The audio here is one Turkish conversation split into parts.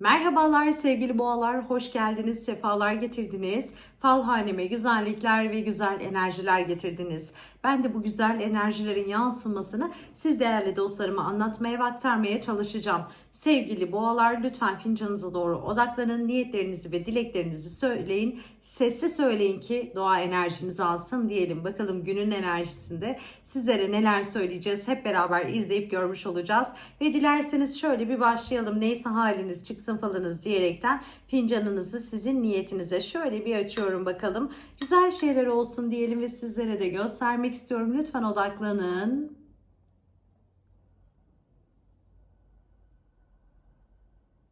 Merhabalar sevgili boğalar, hoş geldiniz, sefalar getirdiniz. Fal haneme güzellikler ve güzel enerjiler getirdiniz. Ben de bu güzel enerjilerin yansımasını siz değerli dostlarıma anlatmaya ve aktarmaya çalışacağım. Sevgili boğalar lütfen fincanınıza doğru odaklanın, niyetlerinizi ve dileklerinizi söyleyin. Sesli söyleyin ki doğa enerjinizi alsın diyelim. Bakalım günün enerjisinde sizlere neler söyleyeceğiz hep beraber izleyip görmüş olacağız. Ve dilerseniz şöyle bir başlayalım. Neyse haliniz çıksın falınız diyerekten fincanınızı sizin niyetinize şöyle bir açıyorum bakalım. Güzel şeyler olsun diyelim ve sizlere de göstermek istiyorum. Lütfen odaklanın.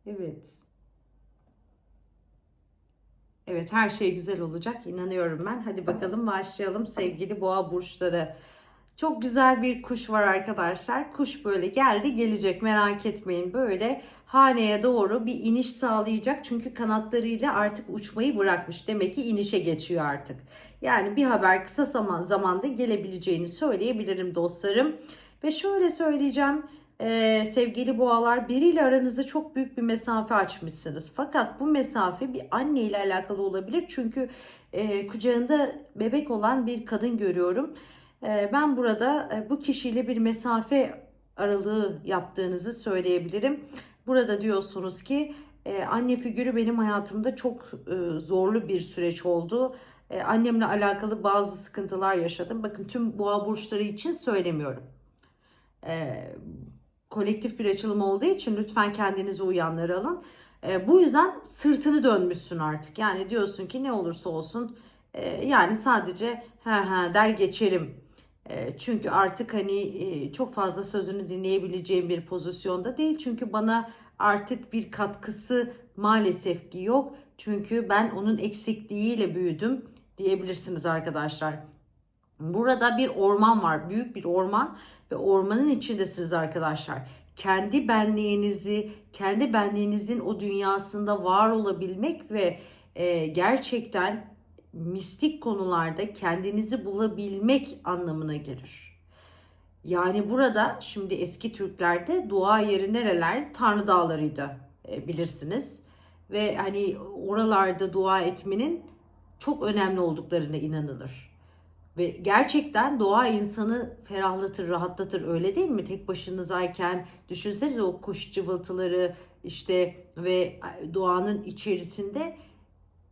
Evet. Evet her şey güzel olacak inanıyorum ben. Hadi bakalım başlayalım sevgili boğa burçları. Çok güzel bir kuş var arkadaşlar. Kuş böyle geldi gelecek merak etmeyin. Böyle haneye doğru bir iniş sağlayacak. Çünkü kanatlarıyla artık uçmayı bırakmış. Demek ki inişe geçiyor artık. Yani bir haber kısa zaman zamanda gelebileceğini söyleyebilirim dostlarım. Ve şöyle söyleyeceğim. Ee, sevgili boğalar biriyle aranızda çok büyük bir mesafe açmışsınız. Fakat bu mesafe bir anne ile alakalı olabilir. Çünkü e, kucağında bebek olan bir kadın görüyorum. E, ben burada e, bu kişiyle bir mesafe aralığı yaptığınızı söyleyebilirim. Burada diyorsunuz ki e, anne figürü benim hayatımda çok e, zorlu bir süreç oldu. E, annemle alakalı bazı sıkıntılar yaşadım. Bakın tüm boğa burçları için söylemiyorum. E, kolektif bir açılım olduğu için lütfen kendinizi uyanları alın. E, bu yüzden sırtını dönmüşsün artık. Yani diyorsun ki ne olursa olsun e, yani sadece ha ha der geçerim. Çünkü artık hani çok fazla sözünü dinleyebileceğim bir pozisyonda değil. Çünkü bana artık bir katkısı maalesef ki yok. Çünkü ben onun eksikliğiyle büyüdüm diyebilirsiniz arkadaşlar. Burada bir orman var. Büyük bir orman ve ormanın içindesiniz arkadaşlar. Kendi benliğinizi, kendi benliğinizin o dünyasında var olabilmek ve gerçekten mistik konularda kendinizi bulabilmek anlamına gelir. Yani burada şimdi eski Türklerde dua yeri nereler? Tanrı dağlarıydı e, bilirsiniz. Ve hani oralarda dua etmenin çok önemli olduklarına inanılır. Ve gerçekten doğa insanı ferahlatır, rahatlatır öyle değil mi? Tek başınızayken düşünsenize o kuş cıvıltıları işte ve doğanın içerisinde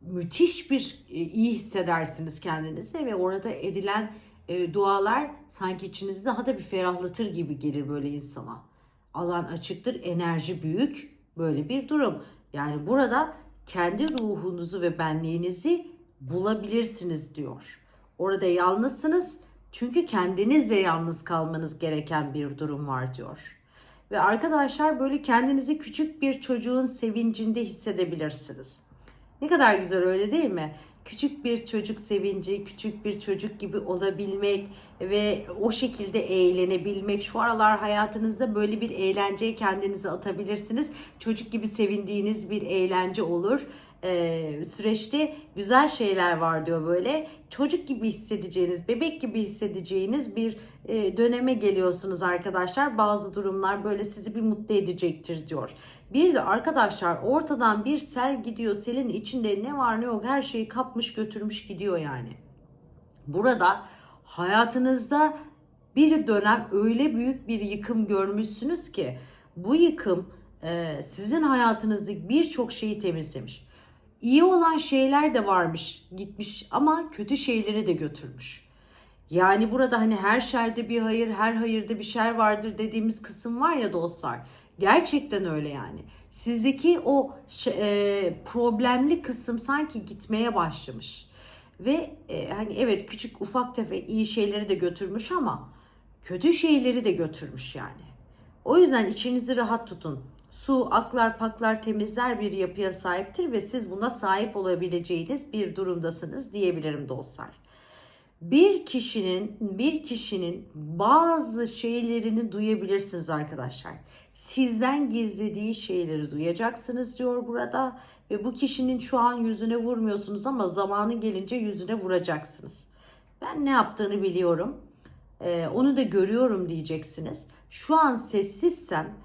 müthiş bir e, iyi hissedersiniz kendinizi ve orada edilen e, dualar sanki içinizi daha da bir ferahlatır gibi gelir böyle insana. Alan açıktır, enerji büyük böyle bir durum. Yani burada kendi ruhunuzu ve benliğinizi bulabilirsiniz diyor. Orada yalnızsınız çünkü kendinizle yalnız kalmanız gereken bir durum var diyor. Ve arkadaşlar böyle kendinizi küçük bir çocuğun sevincinde hissedebilirsiniz. Ne kadar güzel öyle değil mi? Küçük bir çocuk sevinci, küçük bir çocuk gibi olabilmek ve o şekilde eğlenebilmek. Şu aralar hayatınızda böyle bir eğlenceye kendinizi atabilirsiniz. Çocuk gibi sevindiğiniz bir eğlence olur e, süreçte güzel şeyler var diyor böyle. Çocuk gibi hissedeceğiniz, bebek gibi hissedeceğiniz bir e, döneme geliyorsunuz arkadaşlar. Bazı durumlar böyle sizi bir mutlu edecektir diyor. Bir de arkadaşlar ortadan bir sel gidiyor. Selin içinde ne var ne yok her şeyi kapmış götürmüş gidiyor yani. Burada hayatınızda bir dönem öyle büyük bir yıkım görmüşsünüz ki bu yıkım e, sizin hayatınızda birçok şeyi temizlemiş. İyi olan şeyler de varmış gitmiş ama kötü şeyleri de götürmüş. Yani burada hani her şerde bir hayır, her hayırda bir şer vardır dediğimiz kısım var ya dostlar. Gerçekten öyle yani. Sizdeki o e, problemli kısım sanki gitmeye başlamış. Ve e, hani evet küçük ufak tefek iyi şeyleri de götürmüş ama kötü şeyleri de götürmüş yani. O yüzden içinizi rahat tutun su aklar paklar temizler bir yapıya sahiptir ve siz buna sahip olabileceğiniz bir durumdasınız diyebilirim dostlar. Bir kişinin bir kişinin bazı şeylerini duyabilirsiniz arkadaşlar. Sizden gizlediği şeyleri duyacaksınız diyor burada ve bu kişinin şu an yüzüne vurmuyorsunuz ama zamanı gelince yüzüne vuracaksınız. Ben ne yaptığını biliyorum. Ee, onu da görüyorum diyeceksiniz. Şu an sessizsem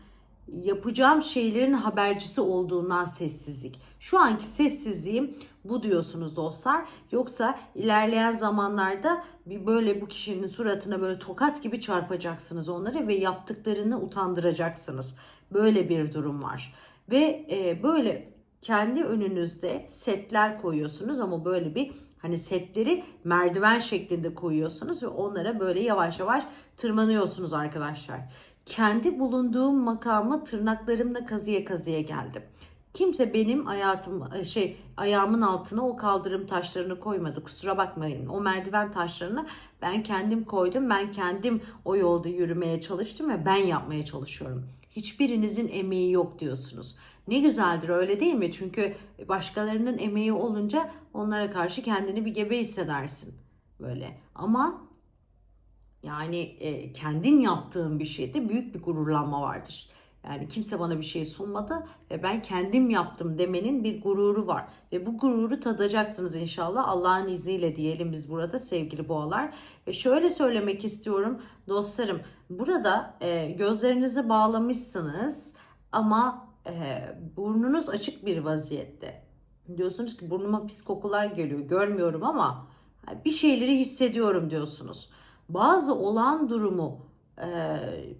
yapacağım şeylerin habercisi olduğundan sessizlik. Şu anki sessizliğim bu diyorsunuz dostlar. Yoksa ilerleyen zamanlarda bir böyle bu kişinin suratına böyle tokat gibi çarpacaksınız onları ve yaptıklarını utandıracaksınız. Böyle bir durum var. Ve e, böyle kendi önünüzde setler koyuyorsunuz ama böyle bir hani setleri merdiven şeklinde koyuyorsunuz ve onlara böyle yavaş yavaş tırmanıyorsunuz arkadaşlar. Kendi bulunduğum makama tırnaklarımla kazıya kazıya geldim. Kimse benim hayatım şey ayağımın altına o kaldırım taşlarını koymadı. Kusura bakmayın. O merdiven taşlarını ben kendim koydum. Ben kendim o yolda yürümeye çalıştım ve ben yapmaya çalışıyorum. Hiçbirinizin emeği yok diyorsunuz. Ne güzeldir öyle değil mi? Çünkü başkalarının emeği olunca onlara karşı kendini bir gebe hissedersin böyle. Ama yani e, kendin yaptığın bir şeyde büyük bir gururlanma vardır. Yani kimse bana bir şey sunmadı ve ben kendim yaptım demenin bir gururu var. Ve bu gururu tadacaksınız inşallah Allah'ın izniyle diyelim biz burada sevgili boğalar. Ve şöyle söylemek istiyorum dostlarım. Burada e, gözlerinizi bağlamışsınız ama e, burnunuz açık bir vaziyette. Diyorsunuz ki burnuma pis kokular geliyor görmüyorum ama bir şeyleri hissediyorum diyorsunuz. Bazı olan durumu e,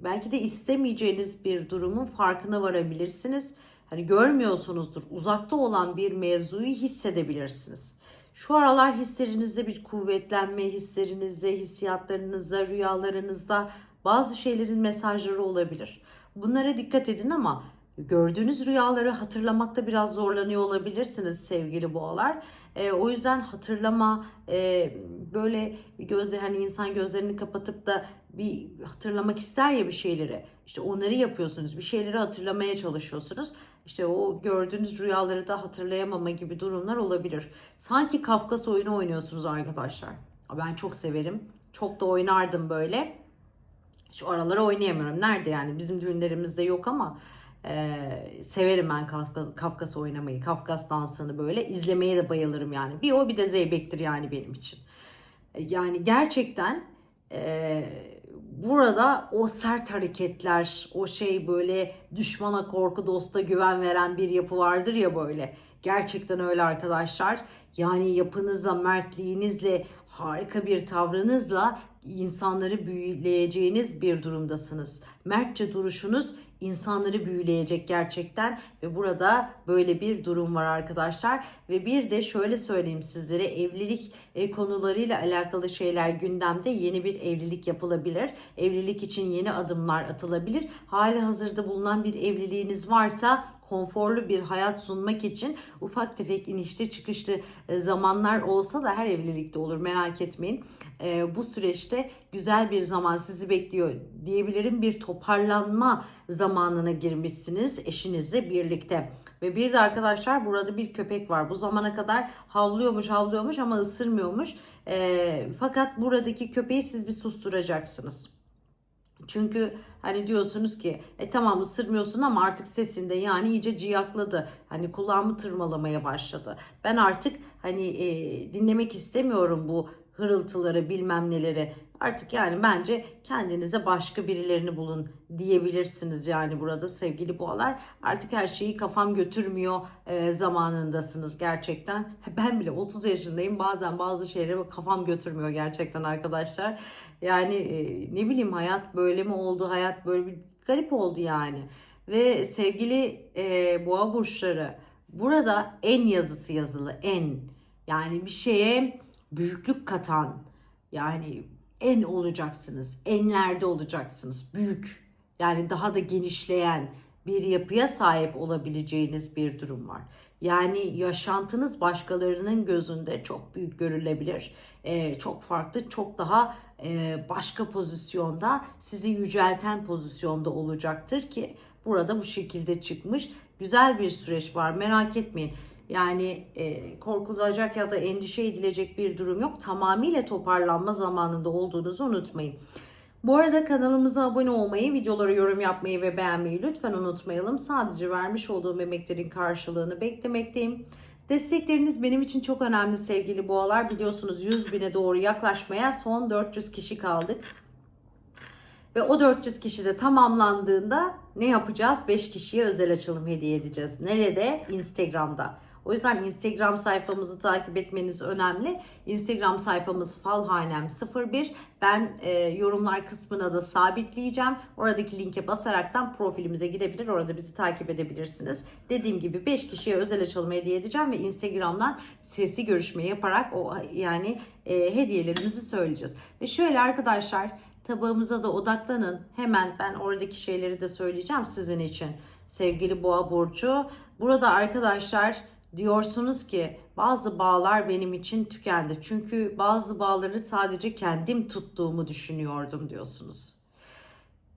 belki de istemeyeceğiniz bir durumun farkına varabilirsiniz. Hani görmüyorsunuzdur. Uzakta olan bir mevzuyu hissedebilirsiniz. Şu aralar hislerinizde bir kuvvetlenme, hislerinizde, hissiyatlarınızda, rüyalarınızda bazı şeylerin mesajları olabilir. Bunlara dikkat edin ama gördüğünüz rüyaları hatırlamakta biraz zorlanıyor olabilirsiniz sevgili boğalar. E, o yüzden hatırlama e, böyle gözle hani insan gözlerini kapatıp da bir hatırlamak ister ya bir şeyleri. İşte onları yapıyorsunuz. Bir şeyleri hatırlamaya çalışıyorsunuz. İşte o gördüğünüz rüyaları da hatırlayamama gibi durumlar olabilir. Sanki Kafkas oyunu oynuyorsunuz arkadaşlar. Ben çok severim. Çok da oynardım böyle. Şu araları oynayamıyorum. Nerede yani? Bizim düğünlerimizde yok ama ee, severim ben Kafkas, Kafkas oynamayı, Kafkas dansını böyle izlemeye de bayılırım yani. Bir o bir de zeybektir yani benim için. Ee, yani gerçekten e, burada o sert hareketler, o şey böyle düşmana korku, dosta güven veren bir yapı vardır ya böyle. Gerçekten öyle arkadaşlar. Yani yapınızla, mertliğinizle, harika bir tavrınızla insanları büyüleyeceğiniz bir durumdasınız. Mertçe duruşunuz insanları büyüleyecek gerçekten ve burada böyle bir durum var arkadaşlar ve bir de şöyle söyleyeyim sizlere evlilik e, konularıyla alakalı şeyler gündemde yeni bir evlilik yapılabilir. Evlilik için yeni adımlar atılabilir. Hali hazırda bulunan bir evliliğiniz varsa konforlu bir hayat sunmak için ufak tefek inişli çıkışlı e, zamanlar olsa da her evlilikte olur merak etmeyin. E, bu süreçte güzel bir zaman sizi bekliyor diyebilirim. Bir toparlanma zamanına girmişsiniz eşinizle birlikte. Ve bir de arkadaşlar burada bir köpek var. Bu zamana kadar havlıyormuş havlıyormuş ama ısırmıyormuş. E, fakat buradaki köpeği siz bir susturacaksınız. Çünkü hani diyorsunuz ki e tamam ısırmıyorsun ama artık sesinde yani iyice ciyakladı. Hani kulağımı tırmalamaya başladı. Ben artık hani e, dinlemek istemiyorum bu hırıltıları bilmem neleri. Artık yani bence kendinize başka birilerini bulun diyebilirsiniz yani burada sevgili boğalar. Artık her şeyi kafam götürmüyor e, zamanındasınız gerçekten. Ben bile 30 yaşındayım bazen bazı şeyleri kafam götürmüyor gerçekten arkadaşlar. Yani e, ne bileyim hayat böyle mi oldu hayat böyle bir garip oldu yani. Ve sevgili e, boğa burçları burada en yazısı yazılı en yani bir şeye büyüklük katan yani en olacaksınız. Enlerde olacaksınız. Büyük yani daha da genişleyen bir yapıya sahip olabileceğiniz bir durum var. Yani yaşantınız başkalarının gözünde çok büyük görülebilir. Ee, çok farklı, çok daha e, başka pozisyonda, sizi yücelten pozisyonda olacaktır ki burada bu şekilde çıkmış. Güzel bir süreç var merak etmeyin. Yani e, korkulacak ya da endişe edilecek bir durum yok. Tamamıyla toparlanma zamanında olduğunuzu unutmayın. Bu arada kanalımıza abone olmayı, videoları yorum yapmayı ve beğenmeyi lütfen unutmayalım. Sadece vermiş olduğum emeklerin karşılığını beklemekteyim. Destekleriniz benim için çok önemli sevgili boğalar. Biliyorsunuz 100 bine doğru yaklaşmaya son 400 kişi kaldık. Ve o 400 kişi de tamamlandığında ne yapacağız? 5 kişiye özel açılım hediye edeceğiz. Nerede? Instagram'da. O yüzden Instagram sayfamızı takip etmeniz önemli. Instagram sayfamız falhanem01. Ben e, yorumlar kısmına da sabitleyeceğim. Oradaki linke basaraktan profilimize gidebilir. Orada bizi takip edebilirsiniz. Dediğim gibi 5 kişiye özel açılım hediye edeceğim ve Instagram'dan sesli görüşme yaparak o yani e, hediyelerimizi söyleyeceğiz. Ve şöyle arkadaşlar tabağımıza da odaklanın. Hemen ben oradaki şeyleri de söyleyeceğim sizin için. Sevgili Boğa Burcu. Burada arkadaşlar diyorsunuz ki bazı bağlar benim için tükendi. Çünkü bazı bağları sadece kendim tuttuğumu düşünüyordum diyorsunuz.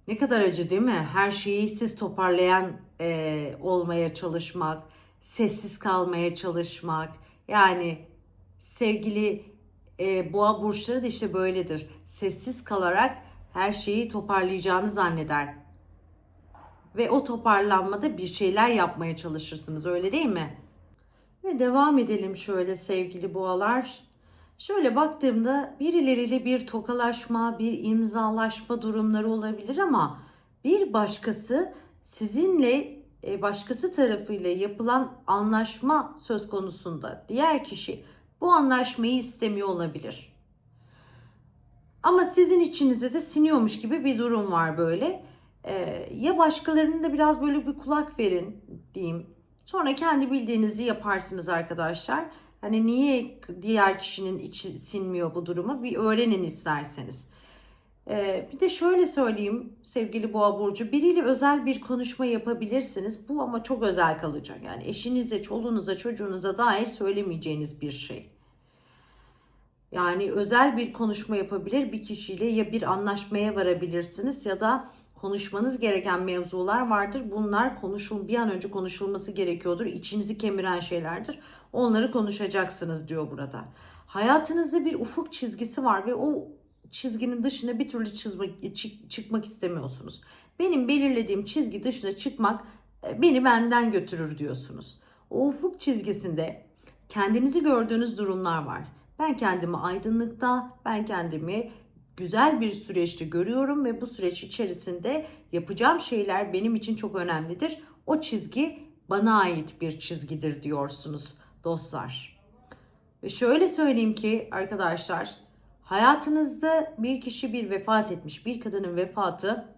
Ne kadar acı değil mi? Her şeyi siz toparlayan e, olmaya çalışmak, sessiz kalmaya çalışmak. Yani sevgili e, boğa burçları da işte böyledir. Sessiz kalarak her şeyi toparlayacağını zanneder. Ve o toparlanmada bir şeyler yapmaya çalışırsınız öyle değil mi? Ve devam edelim şöyle sevgili boğalar. Şöyle baktığımda birileriyle bir tokalaşma, bir imzalaşma durumları olabilir ama bir başkası sizinle e, başkası tarafıyla yapılan anlaşma söz konusunda diğer kişi bu anlaşmayı istemiyor olabilir. Ama sizin içinize de siniyormuş gibi bir durum var böyle. Ee, ya başkalarının da biraz böyle bir kulak verin diyeyim. Sonra kendi bildiğinizi yaparsınız arkadaşlar. Hani niye diğer kişinin içi sinmiyor bu durumu bir öğrenin isterseniz. Ee, bir de şöyle söyleyeyim sevgili Boğa Burcu biriyle özel bir konuşma yapabilirsiniz. Bu ama çok özel kalacak. Yani eşinize, çoluğunuza, çocuğunuza dair söylemeyeceğiniz bir şey. Yani özel bir konuşma yapabilir bir kişiyle ya bir anlaşmaya varabilirsiniz ya da konuşmanız gereken mevzular vardır. Bunlar konuşul bir an önce konuşulması gerekiyordur. İçinizi kemiren şeylerdir. Onları konuşacaksınız diyor burada. Hayatınızda bir ufuk çizgisi var ve o çizginin dışına bir türlü çizmek, çık, çıkmak istemiyorsunuz. Benim belirlediğim çizgi dışına çıkmak e, beni benden götürür diyorsunuz. O ufuk çizgisinde kendinizi gördüğünüz durumlar var. Ben kendimi aydınlıkta, ben kendimi güzel bir süreçte görüyorum ve bu süreç içerisinde yapacağım şeyler benim için çok önemlidir. O çizgi bana ait bir çizgidir diyorsunuz dostlar. Ve şöyle söyleyeyim ki arkadaşlar hayatınızda bir kişi bir vefat etmiş, bir kadının vefatı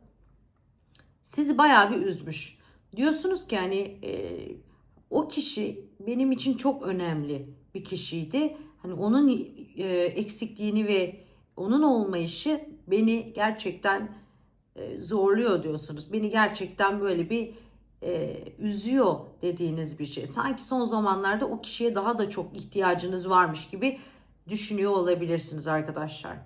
sizi bayağı bir üzmüş. Diyorsunuz ki hani e, o kişi benim için çok önemli bir kişiydi. Hani onun e, eksikliğini ve onun olmayışı beni gerçekten e, zorluyor diyorsunuz. Beni gerçekten böyle bir e, üzüyor dediğiniz bir şey. Sanki son zamanlarda o kişiye daha da çok ihtiyacınız varmış gibi düşünüyor olabilirsiniz arkadaşlar.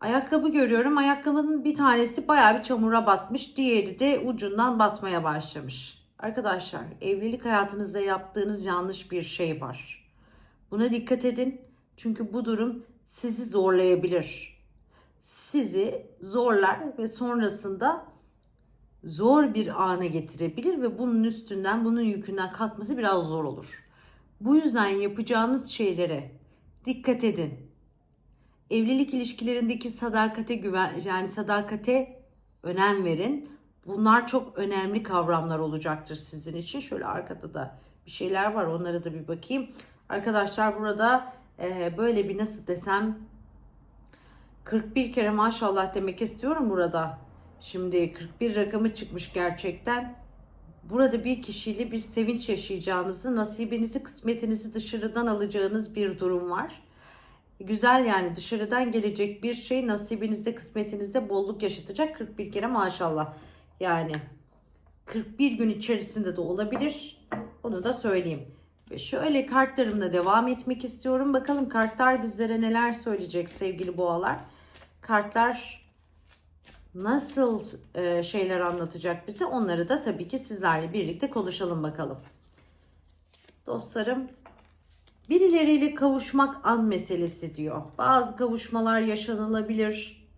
Ayakkabı görüyorum. Ayakkabının bir tanesi bayağı bir çamura batmış. Diğeri de ucundan batmaya başlamış. Arkadaşlar evlilik hayatınızda yaptığınız yanlış bir şey var. Buna dikkat edin. Çünkü bu durum sizi zorlayabilir. Sizi zorlar ve sonrasında zor bir ana getirebilir ve bunun üstünden, bunun yükünden kalkması biraz zor olur. Bu yüzden yapacağınız şeylere dikkat edin. Evlilik ilişkilerindeki sadakate güven yani sadakate önem verin. Bunlar çok önemli kavramlar olacaktır sizin için. Şöyle arkada da bir şeyler var. Onlara da bir bakayım. Arkadaşlar burada e, böyle bir nasıl desem 41 kere maşallah demek istiyorum burada. Şimdi 41 rakamı çıkmış gerçekten. Burada bir kişiyle bir sevinç yaşayacağınızı, nasibinizi, kısmetinizi dışarıdan alacağınız bir durum var. Güzel yani dışarıdan gelecek bir şey nasibinizde, kısmetinizde bolluk yaşatacak 41 kere maşallah. Yani 41 gün içerisinde de olabilir. Onu da söyleyeyim. Şöyle kartlarımla devam etmek istiyorum. Bakalım kartlar bizlere neler söyleyecek sevgili boğalar. Kartlar nasıl e, şeyler anlatacak bize onları da tabii ki sizlerle birlikte konuşalım bakalım. Dostlarım birileriyle kavuşmak an meselesi diyor. Bazı kavuşmalar yaşanılabilir.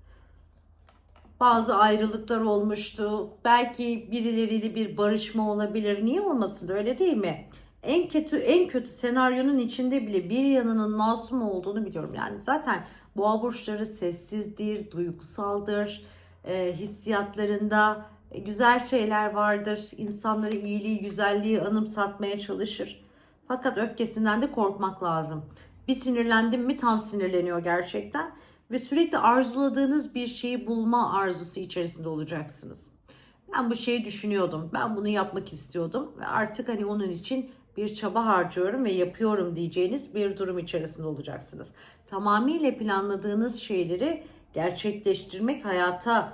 Bazı ayrılıklar olmuştu. Belki birileriyle bir barışma olabilir. Niye olmasın öyle değil mi? En kötü en kötü senaryonun içinde bile bir yanının masum olduğunu biliyorum. Yani zaten Boğa burçları sessizdir, duygusaldır, e, hissiyatlarında güzel şeyler vardır. İnsanları iyiliği, güzelliği anımsatmaya çalışır. Fakat öfkesinden de korkmak lazım. Bir sinirlendim mi tam sinirleniyor gerçekten ve sürekli arzuladığınız bir şeyi bulma arzusu içerisinde olacaksınız. Ben bu şeyi düşünüyordum. Ben bunu yapmak istiyordum ve artık hani onun için bir çaba harcıyorum ve yapıyorum diyeceğiniz bir durum içerisinde olacaksınız. Tamamıyla planladığınız şeyleri gerçekleştirmek, hayata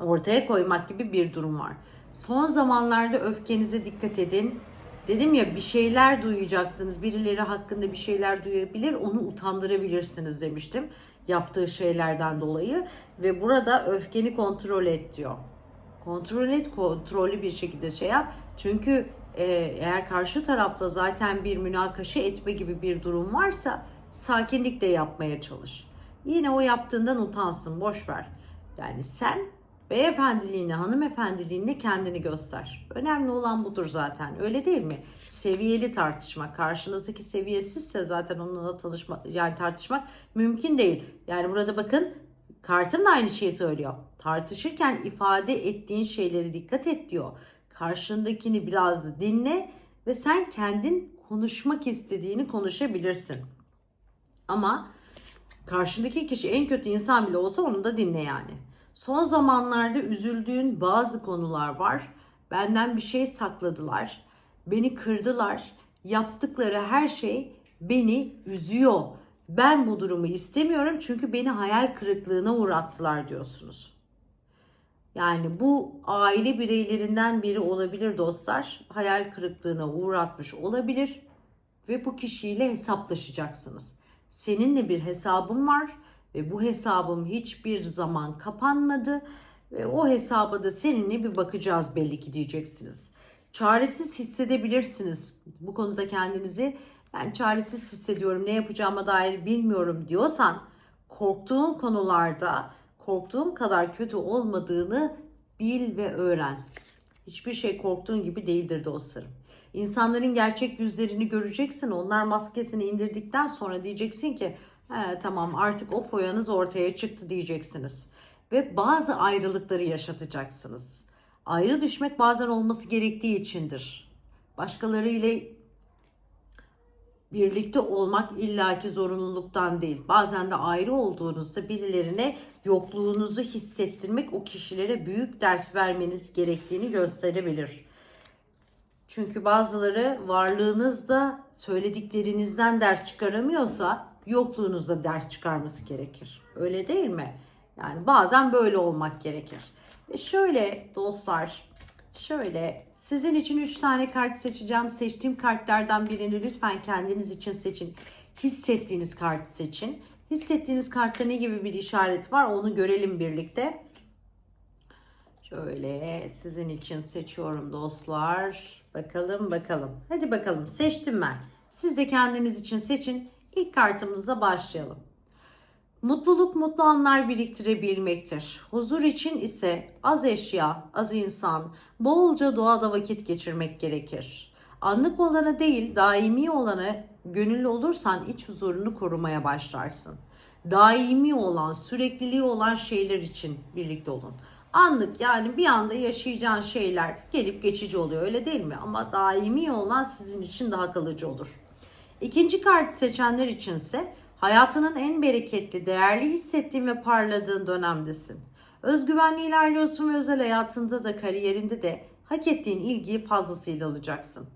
ortaya koymak gibi bir durum var. Son zamanlarda öfkenize dikkat edin. Dedim ya bir şeyler duyacaksınız. Birileri hakkında bir şeyler duyabilir, onu utandırabilirsiniz demiştim. Yaptığı şeylerden dolayı ve burada öfkeni kontrol et diyor. Kontrol et, kontrollü bir şekilde şey yap. Çünkü e, eğer karşı tarafta zaten bir münakaşa etme gibi bir durum varsa sakinlikle yapmaya çalış. Yine o yaptığından utansın, boş ver. Yani sen beyefendiliğine, hanımefendiliğine kendini göster. Önemli olan budur zaten. Öyle değil mi? Seviyeli tartışmak. Karşınızdaki seviyesizse zaten onunla tanışma yani tartışmak mümkün değil. Yani burada bakın kartım da aynı şeyi söylüyor. Tartışırken ifade ettiğin şeyleri dikkat et diyor. Karşındakini biraz dinle ve sen kendin konuşmak istediğini konuşabilirsin. Ama karşındaki kişi en kötü insan bile olsa onu da dinle yani. Son zamanlarda üzüldüğün bazı konular var. Benden bir şey sakladılar. Beni kırdılar. Yaptıkları her şey beni üzüyor. Ben bu durumu istemiyorum çünkü beni hayal kırıklığına uğrattılar diyorsunuz. Yani bu aile bireylerinden biri olabilir dostlar. Hayal kırıklığına uğratmış olabilir ve bu kişiyle hesaplaşacaksınız. Seninle bir hesabım var ve bu hesabım hiçbir zaman kapanmadı ve o hesaba da seninle bir bakacağız belli ki diyeceksiniz. Çaresiz hissedebilirsiniz. Bu konuda kendinizi ben çaresiz hissediyorum, ne yapacağıma dair bilmiyorum diyorsan korktuğun konularda korktuğum kadar kötü olmadığını bil ve öğren. Hiçbir şey korktuğun gibi değildir dostlarım. İnsanların gerçek yüzlerini göreceksin. Onlar maskesini indirdikten sonra diyeceksin ki He, tamam artık o foyanız ortaya çıktı diyeceksiniz. Ve bazı ayrılıkları yaşatacaksınız. Ayrı düşmek bazen olması gerektiği içindir. Başkaları ile birlikte olmak illaki zorunluluktan değil. Bazen de ayrı olduğunuzda birilerine yokluğunuzu hissettirmek o kişilere büyük ders vermeniz gerektiğini gösterebilir. Çünkü bazıları varlığınızda söylediklerinizden ders çıkaramıyorsa yokluğunuzda ders çıkarması gerekir. Öyle değil mi? Yani bazen böyle olmak gerekir. Ve şöyle dostlar, şöyle sizin için 3 tane kart seçeceğim. Seçtiğim kartlardan birini lütfen kendiniz için seçin. Hissettiğiniz kartı seçin. Hissettiğiniz kartta ne gibi bir işaret var onu görelim birlikte. Şöyle sizin için seçiyorum dostlar. Bakalım bakalım. Hadi bakalım seçtim ben. Siz de kendiniz için seçin. İlk kartımızla başlayalım. Mutluluk mutlu anlar biriktirebilmektir. Huzur için ise az eşya, az insan, bolca doğada vakit geçirmek gerekir. Anlık olana değil, daimi olana gönüllü olursan iç huzurunu korumaya başlarsın. Daimi olan, sürekliliği olan şeyler için birlikte olun. Anlık yani bir anda yaşayacağın şeyler gelip geçici oluyor öyle değil mi? Ama daimi olan sizin için daha kalıcı olur. İkinci kartı seçenler içinse hayatının en bereketli, değerli hissettiğin ve parladığın dönemdesin. Özgüvenli ilerliyorsun ve özel hayatında da kariyerinde de hak ettiğin ilgiyi fazlasıyla alacaksın.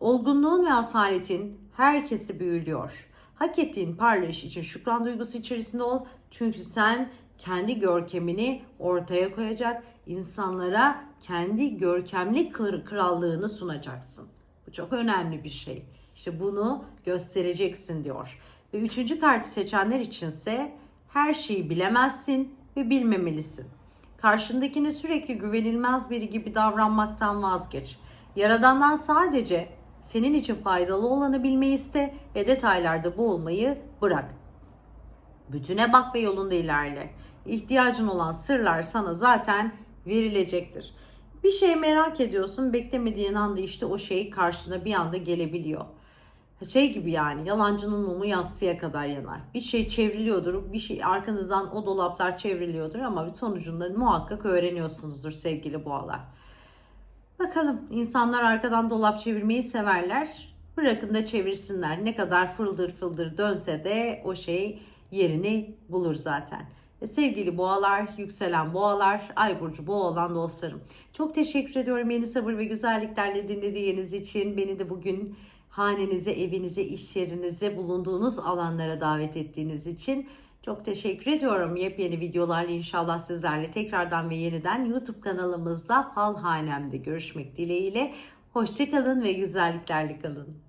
Olgunluğun ve asaretin herkesi büyülüyor. Hak ettiğin parlayış için şükran duygusu içerisinde ol. Çünkü sen kendi görkemini ortaya koyacak, insanlara kendi görkemli krallığını sunacaksın. Bu çok önemli bir şey. İşte bunu göstereceksin diyor. Ve üçüncü kartı seçenler içinse her şeyi bilemezsin ve bilmemelisin. Karşındakine sürekli güvenilmez biri gibi davranmaktan vazgeç. Yaradandan sadece senin için faydalı olanı bilmeyi iste ve detaylarda boğulmayı bırak. Bütüne bak ve yolunda ilerle. İhtiyacın olan sırlar sana zaten verilecektir. Bir şey merak ediyorsun, beklemediğin anda işte o şey karşına bir anda gelebiliyor. şey gibi yani yalancının mumu yatsıya kadar yanar. Bir şey çevriliyordur, bir şey arkanızdan o dolaplar çevriliyordur ama bir sonucunda muhakkak öğreniyorsunuzdur sevgili boğalar. Bakalım insanlar arkadan dolap çevirmeyi severler. Bırakın da çevirsinler. Ne kadar fıldır fıldır dönse de o şey yerini bulur zaten. E, Sevgili boğalar, yükselen boğalar, ay burcu boğa olan dostlarım. Çok teşekkür ediyorum beni sabır ve güzelliklerle dinlediğiniz için. Beni de bugün hanenize, evinize, iş yerinize, bulunduğunuz alanlara davet ettiğiniz için çok teşekkür ediyorum. Yepyeni videolarla inşallah sizlerle tekrardan ve yeniden YouTube kanalımızda Fal Hanem'de görüşmek dileğiyle. Hoşçakalın ve güzelliklerle kalın.